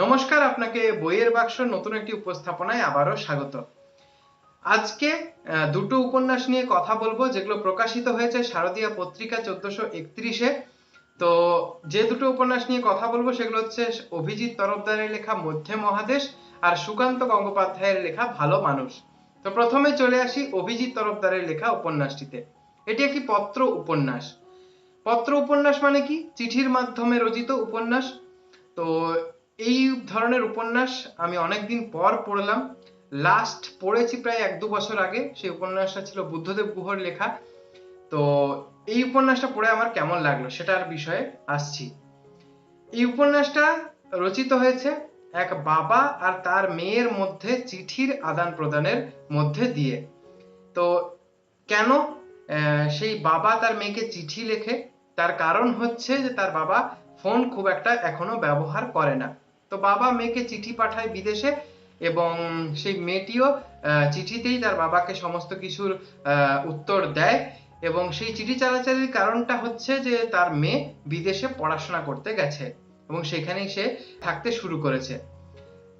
নমস্কার, আপনাকে বইয়ের বাক্স নতুন একটি উপস্থাপনায় আবারও স্বাগত। আজকে দুটো উপন্যাস নিয়ে কথা বলব, যেগুলো প্রকাশিত হয়েছে শারদীয়া পত্রিকা চোদ্দশো একত্রিশে। তো যে দুটো উপন্যাস নিয়ে কথা বলব, সেগুলো হচ্ছে অভিজিৎ তরফদারের লেখা মধ্যে মহাদেশ আর সুকান্ত গঙ্গোপাধ্যায়ের লেখা ভালো মানুষ। তো প্রথমে চলে আসি অভিজিৎ তরফদারের লেখা উপন্যাসটিতে। এটি একটি পত্র উপন্যাস। পত্র উপন্যাস মানে কি? চিঠির মাধ্যমে রচিত উপন্যাস। তো এই ধরনের উপন্যাস আমি অনেকদিন পর পড়লাম। লাস্ট পড়েছি প্রায় এক দু বছর আগে। সেই উপন্যাসটা ছিল বুদ্ধদেব গুহর লেখা। তো এই উপন্যাসটা পড়ে আমার কেমন লাগল সেটার বিষয়ে আসছি। এই উপন্যাসটা রচিত হয়েছে এক বাবা আর তার মেয়ের মধ্যে চিঠির আদান প্রদানের মধ্যে দিয়ে। তো কেন সেই বাবা তার মেয়েকে চিঠি লেখে? তার কারণ হচ্ছে যে তার বাবা ফোন খুব একটা এখনও ব্যবহার করে না। তো বাবা মেয়েকে চিঠি পাঠায় বিদেশে এবং সেই মেয়েটিও চিঠিতেই তার বাবাকে সমস্ত কিছুর উত্তর দেয় এবং সেই চিঠি চালাচালির কারণটা হচ্ছে যে তার মেয়ে বিদেশে পড়াশোনা করতে গেছে এবং সেখানেই সে থাকতে শুরু করেছে।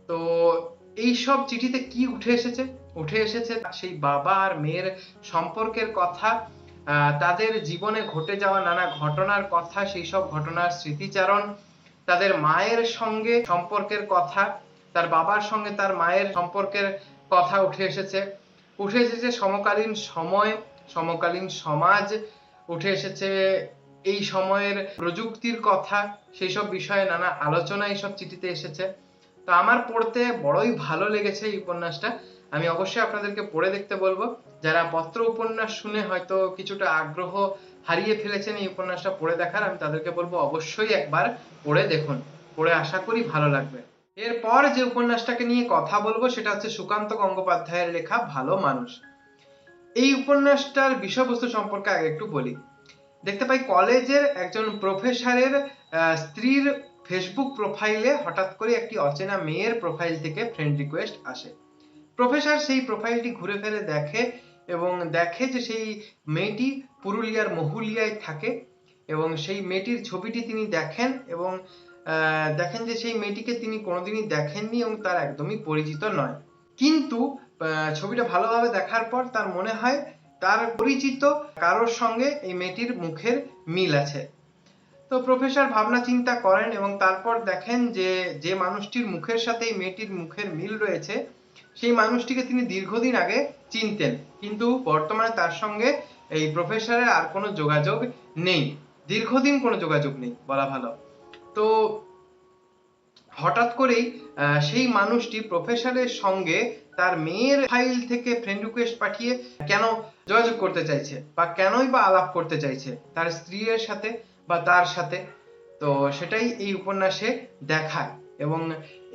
তো এই সব চিঠিতে কি উঠে এসেছে? উঠে এসেছে সেই বাবা আর মেয়ের সম্পর্কের কথা তাদের জীবনে ঘটে যাওয়া নানা ঘটনার কথা, সেই সব ঘটনার স্মৃতিচারণ তাদের মায়ের সঙ্গে সম্পর্কের কথা, তার বাবার সঙ্গে তার মায়ের সম্পর্কের কথা উঠে এসেছে। উঠে এসেছে সমকালীন সময়, সমকালীন সমাজ। উঠে এসেছে এই সময়ের প্রযুক্তির কথা সেই সব বিষয়ে নানা আলোচনা এইসব চিঠিতে এসেছে। তো আমার পড়তে বড়ই ভালো লেগেছে এই উপন্যাসটা। আমি অবশ্যই আপনাদেরকে পড়ে দেখতে বলব। যারা পত্র উপন্যাস শুনে হয়তো কিছুটা আগ্রহ হারিয়ে ফেলেছেন এই উপন্যাসটা পড়ে দেখার, আমি তাদেরকে বলব অবশ্যই একবার পড়ে দেখুন। পড়ে আশা করি ভালো লাগবে। এরপর যে উপন্যাসটাকে নিয়ে কথা বলব, সেটা হচ্ছে সুকান্ত গঙ্গোপাধ্যায়ের লেখা ভালো মানুষ। এই উপন্যাসটার বিষয়বস্তু সম্পর্কে আগে একটু বলি। দেখতে পাই, কলেজের একজন প্রফেসরের স্ত্রীর ফেসবুক প্রোফাইলে হঠাৎ করে একটি অচেনা মেয়ের প্রোফাইল থেকে ফ্রেন্ড রিকোয়েস্ট আসে। প্রফেসর সেই প্রোফাইলটি ঘুরে ফিরে দেখে এবং দেখে যে সেই মেয়েটি পুরুলিয়ার মহুলিয়ায় থাকে এবং সেই মেয়েটির ছবিটি তিনি দেখেন এবং দেখেন যে সেই মেয়েটিকে তিনি কোনোদিনই দেখেননি এবং তার একদমই পরিচিত নয়। কিন্তু ছবিটা ভালোভাবে দেখার পর তার মনে হয় তার পরিচিত কারোর সঙ্গে এই মেয়েটির মুখের মিল আছে। তো প্রফেসর ভাবনা চিন্তা করেন এবং তারপর দেখেন যে যে মানুষটির মুখের সাথে এই মেয়েটির মুখের মিল রয়েছে সেই মানুষটিকে তিনি দীর্ঘদিন আগে চিনতেন। কিন্তু বর্তমানে তার সঙ্গে এই প্রফেসরের আর কোনো যোগাযোগ নেই। দীর্ঘদিন কোনো যোগাযোগ নেই, বলা ভালো। তো হঠাৎ করেই সেই মানুষটি প্রফেসরের সঙ্গে তার মেয়ের ফাইল থেকে ফ্রেন্ড রিকোয়েস্ট পাঠিয়ে কেন যোগাযোগ করতে চাইছে বা কেনই বা আলাপ করতে চাইছে, তার স্ত্রীর সাথে বা তার সাথে, তো সেটাই এই উপন্যাসে দেখায়। এবং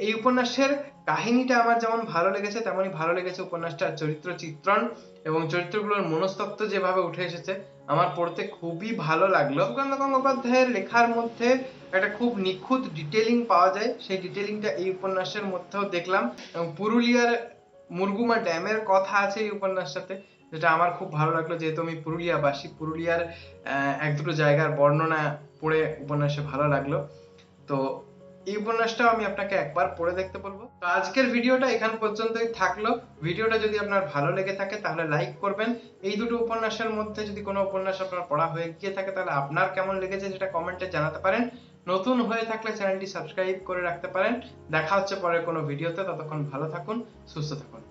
এই উপন্যাসের কাহিনীটা আমার যেমন ভালো লেগেছে, তেমনই ভালো লেগেছে উপন্যাসটার চরিত্র চিত্রণ এবং চরিত্রগুলোর মনস্তত্ত্ব যেভাবে উঠে এসেছে, আমার পড়তে খুবই ভালো লাগল। সুকান্ত গঙ্গোপাধ্যায়ের লেখার মধ্যে একটা খুব নিখুঁত ডিটেলিং পাওয়া যায়, সেই ডিটেলিংটা এই উপন্যাসের মধ্যেও দেখলাম এবং পুরুলিয়ার মুরগুমা ড্যামের কথা আছে এই উপন্যাসটাতে, যেটা আমার খুব ভালো লাগল, যেহেতু আমি পুরুলিয়াবাসী, পুরুলিয়ার এক দুটো জায়গার বর্ণনা পড়ে উপন্যাসে ভালো লাগল। তো এই উপন্যাসটাও আমি আপনাকে একবার পড়ে দেখতে বলব। তো আজকের ভিডিওটা এখান পর্যন্তই থাকল। ভিডিওটা যদি আপনার ভালো লেগে থাকে, তাহলে লাইক করবেন। এই দুটো উপন্যাসের মধ্যে যদি কোনো উপন্যাস আপনার পড়া হয়ে গিয়ে থাকে, তাহলে আপনার কেমন লেগেছে সেটা কমেন্টে জানাতে পারেন। নতুন হয়ে থাকলে চ্যানেলটি সাবস্ক্রাইব করে রাখতে পারেন। দেখা হচ্ছে পরে কোনো ভিডিওতে। ততক্ষণ ভালো থাকুন, সুস্থ থাকুন।